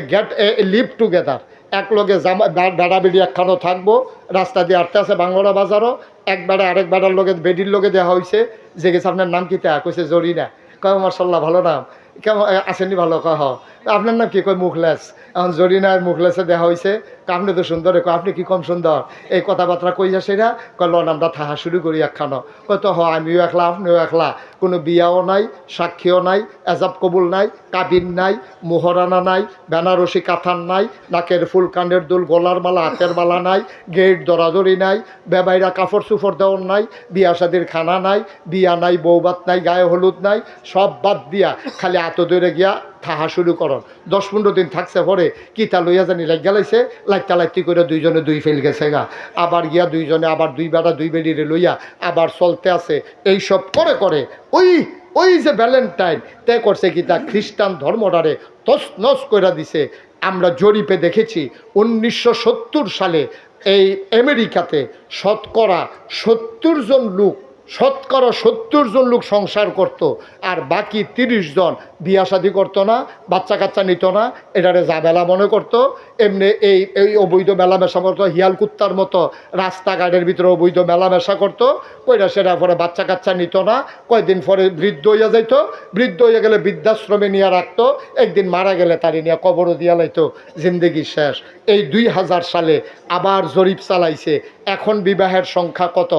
Gate এ live together একলগে জামা দাঁড়া বেড়া একখানো থাকব। রাস্তা দিয়ে আটতে আছে বাংলা বাজারও। একবারে আরেক বেড়ার লগে বেডির লগে দেওয়া হয়েছে যে গেছে আপনার নাম কি তা? কইছে জরিনা। কয় মার্শাল্লাহ ভালো নাম। কেমন আসেনি ভালো? হ। আপনার নাম কি? কয় মুখলেস। এখন জরিনার মুখলেসে দেওয়া হয়েছে আপনি তো সুন্দর। কয়, আপনি কি কম সুন্দর? এই কথাবার্তা কইয়া সেরা কয় লন আমরা থাহা শুরু করি একখানো। কয়, তো হ, আমিও একলা, আপনিও একলা। কোনো বিয়াও নাই, সাক্ষীও নাই, এজাব কবুল নাই, কাবিন নাই, মোহরানা নাই, বেনারসি কাঁথান নাই, নাকের ফুল কানের দুল, গলার মালা, হাতের মালা নাই, গেট দরাদরি নাই, বেবাইরা কাপড় চুপড় দেওয়ার নাই, বিয়া শাদির খানা নাই, বিয়া নাই, বৌবাত নাই, গায়ে হলুদ নাই, সব বাদ দিয়া খালি আত দৌড়ে গিয়া থাহা শুরু করন দশ পনেরো দিন থাকছে পরে কিতা লইয়া জানি লাগ গেলাইছে লাইতা লাইতি করে দুইজনে দুই ফেল গেছে গা। আবার গিয়া দুইজনে আবার দুই বেড়া দুই বেড়িরে লইয়া আবার চলতে আছে। এই সব করে করে ওই ওই যে ভ্যালেন্টাইন, তে করছে কি তা খ্রিস্টান ধর্মটারে তস নস করে দিছে। আমরা জরিপে দেখেছি উনিশশো সত্তর সালে এই আমেরিকাতে শতকরা সত্তর জন লোক শতকরা সত্তর জন লোক সংসার করত, আর বাকি তিরিশ জন বিয়া শাদি করতো না, বাচ্চা কাচ্চা নিত না, এটারে জাবেলা মনে করতো। এমনি এই এই অবৈধ মেলামেশা করতো, হিয়াল কুত্তার মতো রাস্তাঘাটের ভিতরে অবৈধ মেলামেশা করতো, কইরা সেটা পরে বাচ্চা কাচ্চা নিত না, কয়দিন পরে বৃদ্ধ হইয়া যাইতো, বৃদ্ধ হইয়া গেলে বৃদ্ধাশ্রমে নিয়ে রাখতো, একদিন মারা গেলে তারি নিয়ে কবরও দিয়া লাইতো, জিন্দগি শেষ। এই দুই হাজার সালে আবার জরিপ চালাইছে, এখন বিবাহের সংখ্যা কত?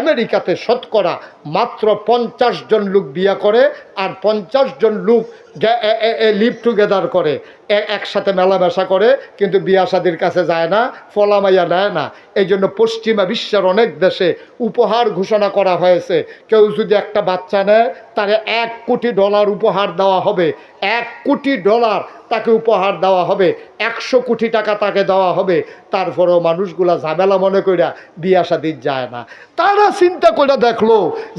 আমেরিকাতে শতকরা মাত্র পঞ্চাশ জন লোক বিয়া করে, আর পঞ্চাশ জন লোক লিভ টুগেদার করে। একসাথে মেলামেশা করে, কিন্তু বিয়া শাদির কাছে যায় না, ফলামাইয়া নেয় না। এই জন্য পশ্চিমা বিশ্বের অনেক দেশে উপহার ঘোষণা করা হয়েছে। কেউ যদি একটা বাচ্চা নেয়, তারে এক কোটি ডলার উপহার দেওয়া হবে। এক কোটি ডলার তাকে উপহার দেওয়া হবে, একশো কোটি টাকা তাকে দেওয়া হবে। তারপরেও মানুষগুলা ঝামেলা মনে কইরা বিয়া শাদির যায় না। তারা চিন্তা করে দেখল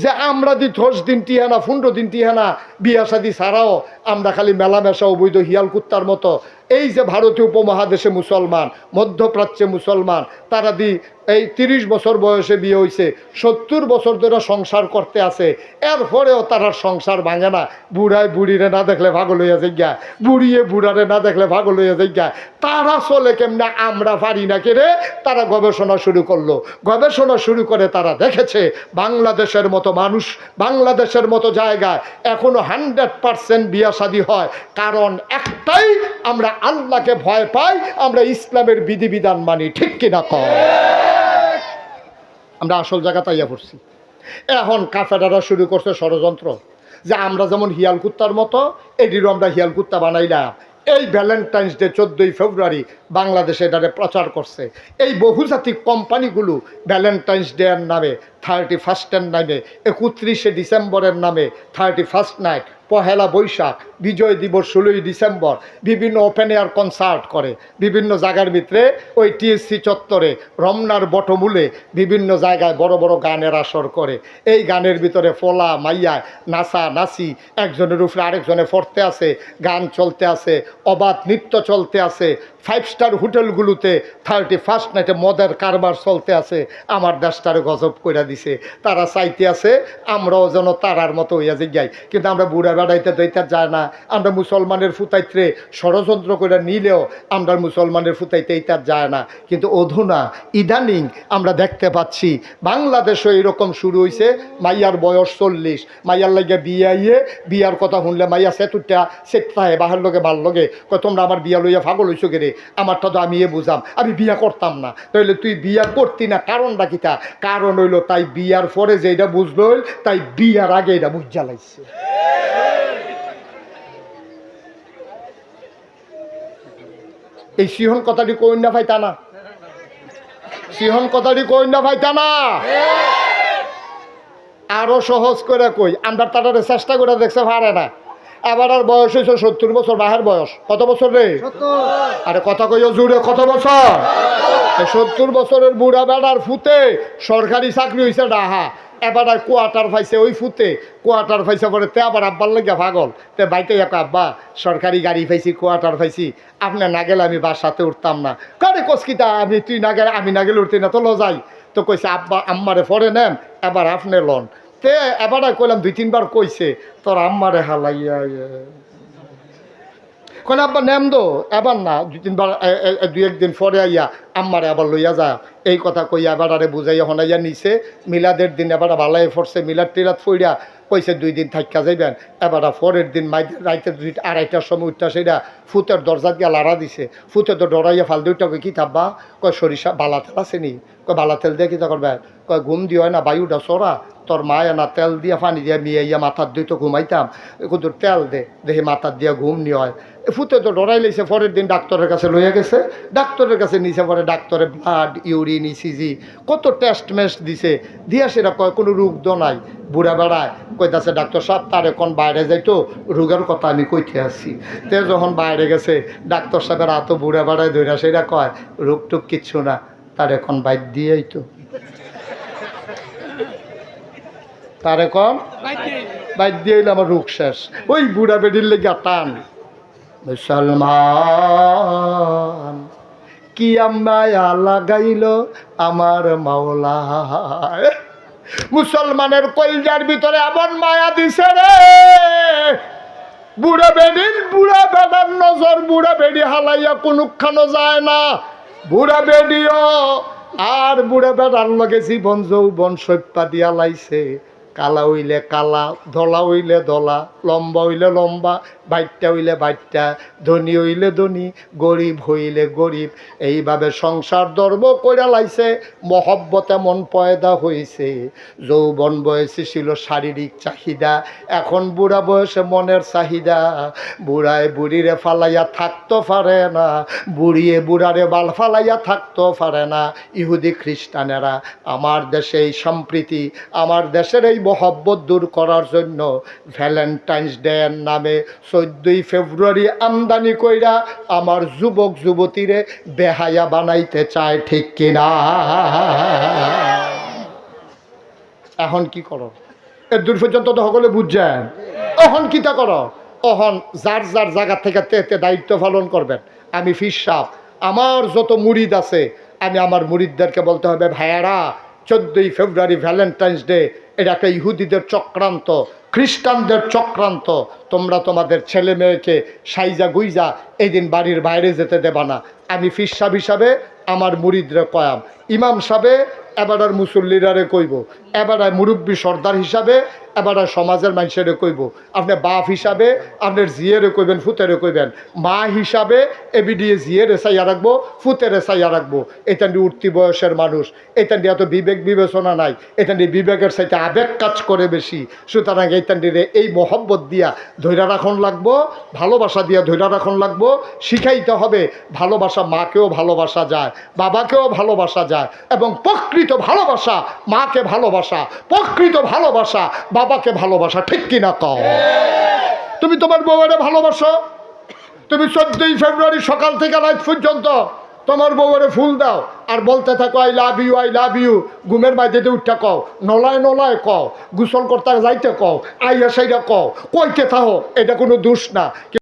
যে আমরা দি দশ দিন টিহানা পনেরো দিন টিহানা বিয়া শাদি ছাড়াও আমরা খালি মেলামেশা অবৈধ হিয়াল কুত্তার মতো এই যে ভারতীয় উপমহাদেশে মুসলমান, মধ্যপ্রাচ্যে মুসলমান, তারা দি এই তিরিশ বছর বয়সে বিয়ে হয়েছে সত্তর বছর ধরে সংসার করতে আছে, এরপরেও তারা সংসার ভাঙে না। বুড়ায় বুড়িরে না দেখলে ভাগল হইয়া যাইগা, বুড়িয়ে বুড়ারে না দেখলে ভাগল হইয়া যাইগা। তারা চলে কেমনে আমরা পারি না কেড়ে তারা গবেষণা শুরু করল। গবেষণা শুরু করে তারা দেখেছে, বাংলাদেশের মতো মানুষ, বাংলাদেশের মতো জায়গায় এখনও হান্ড্রেড পারসেন্ট বিয়া শাদী হয়। কারণ একটাই আমরা আল্লাহকে ভয় পাই, আমরা ইসলামের বিধিবিধান মানি, ঠিক কিনা কম আমরা আসল জায়গা তাইয়া পড়ছি। এখন কাফেরারা শুরু করছে ষড়যন্ত্র, যে আমরা যেমন হিয়াল কুত্তার মতো, এটিরও আমরা হিয়াল কুত্তা বানাইলাম এই ভ্যালেন্টাইন্স ডে চোদ্দোই ফেব্রুয়ারি বাংলাদেশে এটারে প্রচার করছে। এই বহুজাতিক কোম্পানিগুলো ভ্যালেন্টাইন্স ডে এর নামে থার্টি ফার্স্টের নামে, একত্রিশে ডিসেম্বরের নামে thirty first night Pohela Boishakh, বিজয় দিবস ষোলোই ডিসেম্বর, বিভিন্ন ওপেন এয়ার কনসার্ট করে। বিভিন্ন জায়গার ভিতরে ওই টিএসসি চত্বরে, রমনার বটমূলে বিভিন্ন জায়গায় বড় বড় গানের আসর করে। এই গানের ভিতরে ফলা, মাইয়া নাচা নাচি একজনের উপরে আরেকজনে পড়তে আছে গান চলতে আছে অবাধ নৃত্য চলতে আছে ফাইভ স্টার হোটেলগুলোতে থার্টি ফার্স্ট নাইটে মদের কারবার চলতে আছে আমার দেশটারে গজব করে দিছে, তারা চাইতে আছে, আমরাও যেন তারার মতো হইয়া যাই। কিন্তু আমরা বুড়া বেড়াইতে দইতে যায় না, আমরা মুসলমানের ফুতাইত্রে ষড়যন্ত্র করে নিলেও আমরা মুসলমানের ফুতাইতে এইটার যায় না। কিন্তু অধুনা, ইদানিং আমরা দেখতে পাচ্ছি, বাংলাদেশও এরকম শুরু হয়েছে মাইয়ার বয়স চল্লিশ, মাইয়ার লাগে বিয়ে বিয়ার কথা শুনলে মাইয়া সেতুটা সেটাহে বাহার লগে ভালো লগে, কয়, তোমরা আমার বিয়া লইয়া ফাগল হইছো গে রে আমারটা তো আমি এ বুঝাম, আমি বিয়া করতাম না। তাইলে তুই বিয়া করতি না, কারণটা কিতা কারণ হইল তাই বিয়ার পরে যেটা বুঝলো তাই বিয়ার আগে এটা বুঝ জ্বালাইছে এই সিহন কথাটি কইন না ভাইতা না। সিহন কথাটি কইন না ভাই না। আরও সহজ করে কই আমরা তাড়াতাড়ি চেষ্টা করে দেখছে পারে না। এবার আর বয়স হয়েছে সত্তর বছর বাহের বয়স। কত বছর রে? আরে কথা কইও জুড়ে কত বছর? সত্তর বছরের বুড়া বেড়ার ফুতে সরকারি চাকরি হয়েছে ডাহা। এবার আর কোয়ার্টার পাইছে ওই ফুতে। কোয়ার্টার পাইছে পরে তে আবার আব্বার লাগে ভাগল তে বাইতে এক আব্বা সরকারি গাড়ি পাইছি কোয়ার্টার পাইছি আপনার না গেলে আমি বাসাতে উঠতাম না। কারে কসকিতা আমি তুই না গেলে আমি না গেলে উঠতে না তো ল যাই তো কইছে আব্বা আম্মারে পরে নেন এবার আপনি লন। তে, এবার কইলাম দুই তিনবার কইছে, তোর আম্মারে হালাইয়া কইলে আব্বা, নেম দো, এবার না, দুই তিনবার দুই একদিন পরে আইয়া আম্মারে আবার লইয়া যা। এই কথা কইয়া এবার আরে বুঝাইয়া, হনাইয়া নিছে, মিলাদের দিন এবার ভালাই ফরছে, মিলাদ টিলাদ ফইরা কইছে দুই দিন থাকা যাইবেন। এবার পরের দিন মাই রাইতে দুই, আড়াইটার সময় উঠটা সেটা ফুতের দরজা দিয়া লাড়া দিছে। ফুতে তো ডরাইয়া ফাল দুইটা কি থাকবা কয়, সরিষা, বালা তেল আছে নি? কয়, বালা তেল দিয়ে কী করবে? কয়, ঘুম দিও না বায়ুটা সরা। তোর মায় না তেল দিয়া, পানি দিয়া মিয়াইয়া মাথার দুই তো ঘুমাইতাম কিন্তু তেল দে, দেখি মাথার দিয়া ঘুম নিয়ে হয়। ফুতে তো ডরাই লইছে পরের দিন ডাক্তারের কাছে লইয়া গেছে। ডাক্তারের কাছে নিছে পরে ডাক্তারে ব্লাড ইউরিন ইসিজি কত টেস্ট মেস্ট দিছে। দিয়া সেটা কয় কোনো রোগ দ নাই। বুড়া বেড়ায় কইতাছে ডাক্তার সাহেব তার এখন বাইরে যাইতো? রোগের কথা আমি কইতে আসছি। তে যখন বাইরে গেছে ডাক্তার সাহেবের এত বুড়া বেড়ায় ধইরা সেটা কয় রোগ টুক কিচ্ছু না তার এখন বাইর দিয়েই তো তার এখন বাইর দিয়ে আমার রোগ শেষ। ওই বুড়া বেডির লেগে টান। মুসলমান, কি মায়া লাগাইল আমার মাওলা? মুসলমানের কলজার ভিতরে এমন মায়া দিছে রে। বুড়া বেডির বুড়া বেড়ার নজর, বুড়া বেডি হালাইয়া কোনখানো যায় না। বুড়া বেডিও আর বুড়া বেড়ার লগে জীবন যৌবন সৈপা দিয়া লাইছে। কালা হইলে কালা, ধলা হইলে ধলা, লম্বা হইলে লম্বা বাইটটা হইলে বাইটটা ধনী হইলে ধনী, গরিব হইলে গরিব। এইভাবে সংসার ধর্ম কইরা লাইছে, মহব্বত এমন পয়দা হয়েছে যৌবন বয়সে ছিল শারীরিক চাহিদা, এখন বুড়া বয়সে মনের চাহিদা। বুড়ায় বুড়িরে ফালাইয়া থাকতে পারে না, বুড়িয়ে বুড়ারে বাল ফালাইয়া থাকতে পারে না। ইহুদি খ্রিস্টানেরা, আমার দেশে এই সম্প্রীতি, আমার দেশের এই মহব্বত দূর করার জন্য ভ্যালেন্টাইন্স ডে নামে চোদ্দই ফেব্রুয়ারি আমদানি কইরা আমার যুবক, যুবতীরে বেহায়া বানাইতে চায়, ঠিক কিনা? এখন কি করো? এর দূর পর্যন্ত তো সকলে বুঝছেন। অহন কিতা করো? অহন যার যার জায়গা থেকে তেতে দায়িত্ব পালন করবেন। আমি ফিসাব আমার যত মুরিদ আছে, আমি আমার মুরিদদেরকে বলতে হবে, ভাইয়ারা, চোদ্দই ফেব্রুয়ারি ভ্যালেন্টাইন্স ডে, এটা একটা ইহুদিদের চক্রান্ত। খ্রিস্টানদের চক্রান্ত, তোমরা তোমাদের ছেলে মেয়েকে সাইজা গুইজা এদিন দিন বাড়ির বাইরে যেতে দেবা না। আমি ফিসাব হিসাবে আমার মুরিদরে কয়াম। ইমাম সাহেবে এবার আর মুসল্লিরারে কইব। এবার মুরব্বী সর্দার হিসাবে এবার সমাজের মানুষেরে কইব। আপনি বাপ হিসাবে আপনার জিয়েরে কইবেন, ফুতেরে কইবেন। মা হিসাবে এবিডিএ জিয়ের এসাইয়া রাখব, ফুতের এসাইয়া রাখব। এটা নিয়ে উঠতি বয়সের মানুষ। এটা নিয়ে এত বিবেক বিবেচনা নাই। এটা নিয়ে বিবেকের সাথে আবেগ কাজ করে বেশি। সুতরাং এইটা নিয়ে এই মহব্বত দিয়া ধৈরা রাখন লাগবো, ভালোবাসা দিয়া ধৈরা রাখন লাগবো। শিখাইতে হবে, ভালোবাসা মাকেও ভালোবাসা যায়, বাবাকেও ভালোবাসা যায় এবং প্রকৃত ভালোবাসা, মাকে ভালোবাসা, প্রকৃত ভালোবাসা, বাবাকে ভালোবাসা, ঠিক কিনা কও? তুমি তোমার বউয়ের ভালোবাসো? তুমি চোদ্দই ফেব্রুয়ারি সকাল থেকে রাত পর্যন্ত তোমার বউয়ের ফুল দাও আর বলতে থাকো I love you I love you ঘুমের মাঝেতে উঠতে কও, নলায় নলায় কও, গোসল করতে যাইতে কও, আইয়া সাইডা কও, কইতে থাকো এটা কোনো দোষ না।